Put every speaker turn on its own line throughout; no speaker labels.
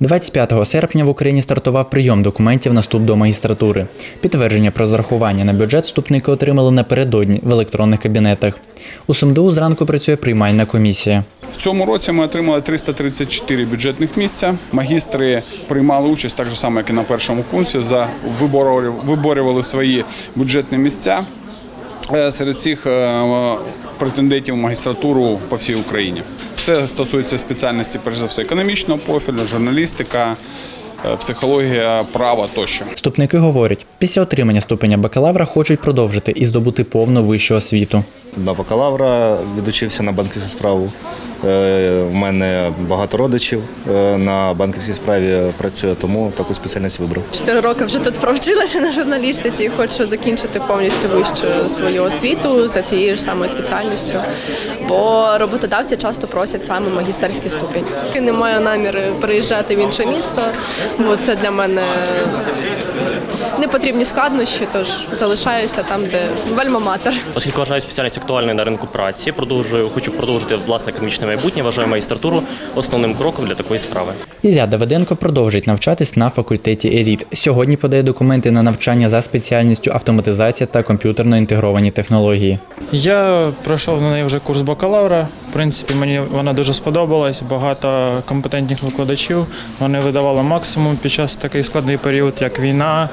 25 серпня в Україні стартував прийом документів на вступ до магістратури. Підтвердження про зарахування на бюджет вступники отримали напередодні в електронних кабінетах. У СумДУ зранку працює приймальна комісія.
В цьому році ми отримали 334 бюджетних місця. Магістри приймали участь так же само, як і на першому курсі. За виборювали, свої бюджетні місця е, серед всіх е, претендентів магістратуру по всій Україні. Це стосується спеціальності, перш за все, економічного профілю, журналістика, е, психологія, право тощо.
Вступники говорять, після отримання ступеня бакалавра хочуть продовжити і здобути повну вищу освіту.
На бакалавра відучився на банківську справу. Е, В мене багато родичів е, на банківській справі працює, тому таку спеціальність вибрав.
Чотири роки вже тут провчилася на журналістиці і хочу закінчити повністю вищу свою освіту за цією ж самою спеціальністю, бо роботодавці часто просять саме магістерський ступінь. Не маю наміри переїжджати в інше місто, бо це для мене не потрібні складнощі, тож залишаюся там, де вельма-матер.
Оскільки вважаю спеціальність актуальною на ринку праці, продовжую, хочу продовжити власне економічне майбутнє. Вважаю магістратуру основним кроком для такої справи.
Ілля Давиденко продовжить навчатись на факультеті еліт. Сьогодні подає документи на навчання за спеціальністю автоматизація та комп'ютерно інтегровані технології.
Я пройшов на неї вже курс бакалавра. В принципі, мені вона дуже сподобалась. Багато компетентних викладачів. Вони видавали максимум під час такий складний період, як війна,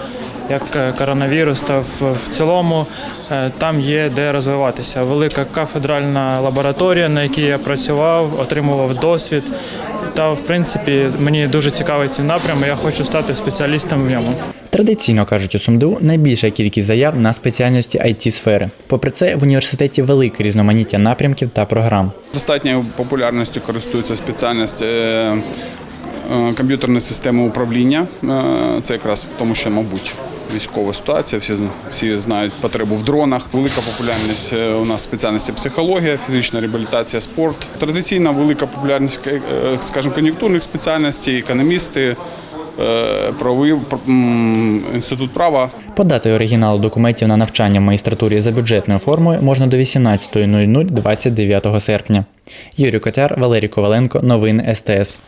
як е, коронавірус. Та в, в цілому е, там є де розвиватися. Велика кафедральна лабораторія, на якій я працював, отримував досвід. Та в принципі мені дуже цікавий цей напрям. і Я хочу стати спеціалістом в ньому.
Традиційно кажуть у СумДУ найбільша кількість заяв на спеціальності it сфери. Попри це, в університеті велике різноманіття напрямків та програм.
Достатньою популярністю користується спеціальність е, комп'ютерної системи управління. Це якраз тому, що, мабуть, військова ситуація, всі, всі знають потребу в дронах. Велика популярність е, у нас спеціальності психологія, фізична реабілітація, спорт. Традиційна велика популярність, е, е, скажімо, кон'юнктурних спеціальностей, економісти, правовий пр- м, інститут права.
Подати оригінал документів на навчання в магістратурі за бюджетною формою можна до 18.00 29 серпня. Юрій Котяр, Валерій Коваленко, новини СТС.